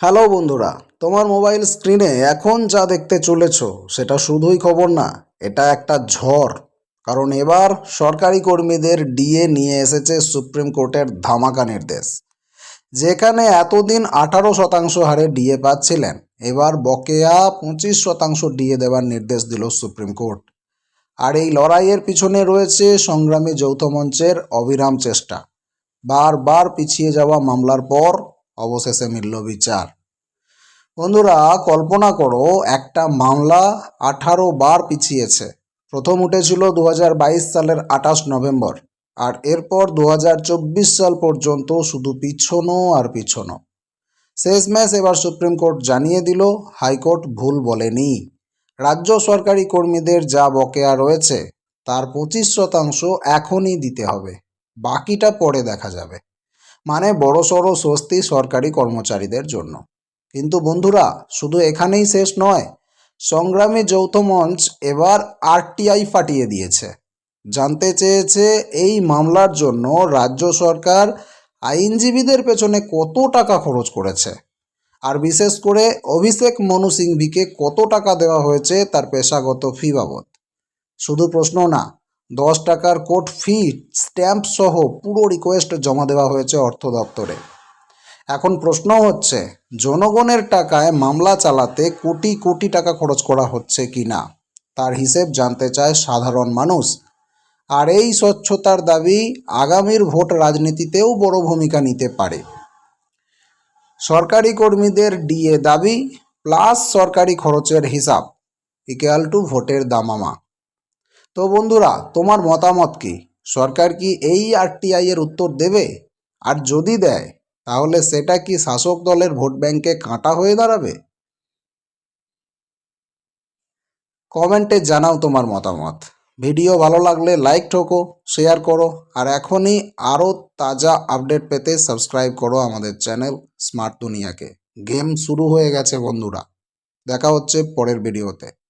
Hello বন্ধুরা, তোমার mobile স্ক্রিনে এখন যা দেখতে চলেছ সেটা শুধুই খবর না, এটা একটা ঝড়। কারণ এবার সরকারি কর্মীদের ডিএ নিয়ে এসেছে সুপ্রিম কোর্টের ধামাকা নির্দেশ। যেখানে এতদিন আঠারো শতাংশ হারে ডিএ পাচ্ছিলেন, এবার বকেয়া পঁচিশ শতাংশ ডিএ দেওয়ার নির্দেশ দিল সুপ্রিম কোর্ট। আর এই লড়াইয়ের পিছনে রয়েছে সংগ্রামী যৌথ মঞ্চের অবিরাম চেষ্টা। বারবার পিছিয়ে যাওয়া মামলার পর অবশেষে মিলল বিচার। বন্ধুরা, কল্পনা করো, একটা মামলা আঠারো বার পিছিয়েছে। প্রথম উঠেছিল দু সালের আঠাশ নভেম্বর, আর এরপর দু হাজার চব্বিশ সাল পর্যন্ত শুধু পিছনো আর পিছনো। শেষমেশ এবার সুপ্রিম কোর্ট জানিয়ে দিল, হাইকোর্ট ভুল বলেনি। রাজ্য সরকারি কর্মীদের যা বকেয়া রয়েছে, তার পঁচিশ শতাংশ এখনই দিতে হবে। বাকিটা পরে দেখা যাবে। মানে বড়সড় স্বস্তি সরকারি কর্মচারীদের জন্য। কিন্তু বন্ধুরা, শুধু এখানেই শেষ নয়, সংগ্রামী যৌথ মঞ্চ এবার আরটিআই ফাটিয়ে দিয়েছে। জানতে চেয়েছে এই মামলার জন্য রাজ্য সরকার আইনজীবীদের পেছনে কত টাকা খরচ করেছে। আর বিশেষ করে অভিষেক মনু সিংভিকে কত টাকা দেওয়া হয়েছে তার পেশাগত ফি বাবদ। শুধু প্রশ্ন না দশ টাকার কোর্ট ফি, স্ট্যাম্প সহ পুরো রিকোয়েস্ট জমা দেওয়া হয়েছে অর্থ দপ্তরে। এখন প্রশ্ন হচ্ছে, জনগণের টাকায় মামলা চালাতে কোটি কোটি টাকা খরচ করা হচ্ছে কি না তার হিসেব জানতে চায় সাধারণ মানুষ। আর এই স্বচ্ছতার দাবি আগামীর ভোট রাজনীতিতেও বড় ভূমিকা নিতে পারে। সরকারি কর্মীদের ডিএ দাবি, প্লাস সরকারি খরচের হিসাব। ইকুয়াল টু ভোটের দামামা। তো বন্ধুরা, তোমার মতামত কি? সরকার কি এই আরটিআই এর উত্তর দেবে? আর যদি দেয়, তাহলে সেটা কি শাসক দলের ভোট ব্যাংকে কাঁটা হয়ে দাঁড়াবে? কমেন্টে জানাও তোমার মতামত। ভিডিও ভালো লাগলে লাইক ঠোকো, শেয়ার করো, আর এখনই আরও তাজা আপডেট পেতে সাবস্ক্রাইব করো আমাদের চ্যানেল স্মার্ট দুনিয়াকে। গেম শুরু হয়ে গেছে বন্ধুরা। দেখা হচ্ছে পরের ভিডিওতে।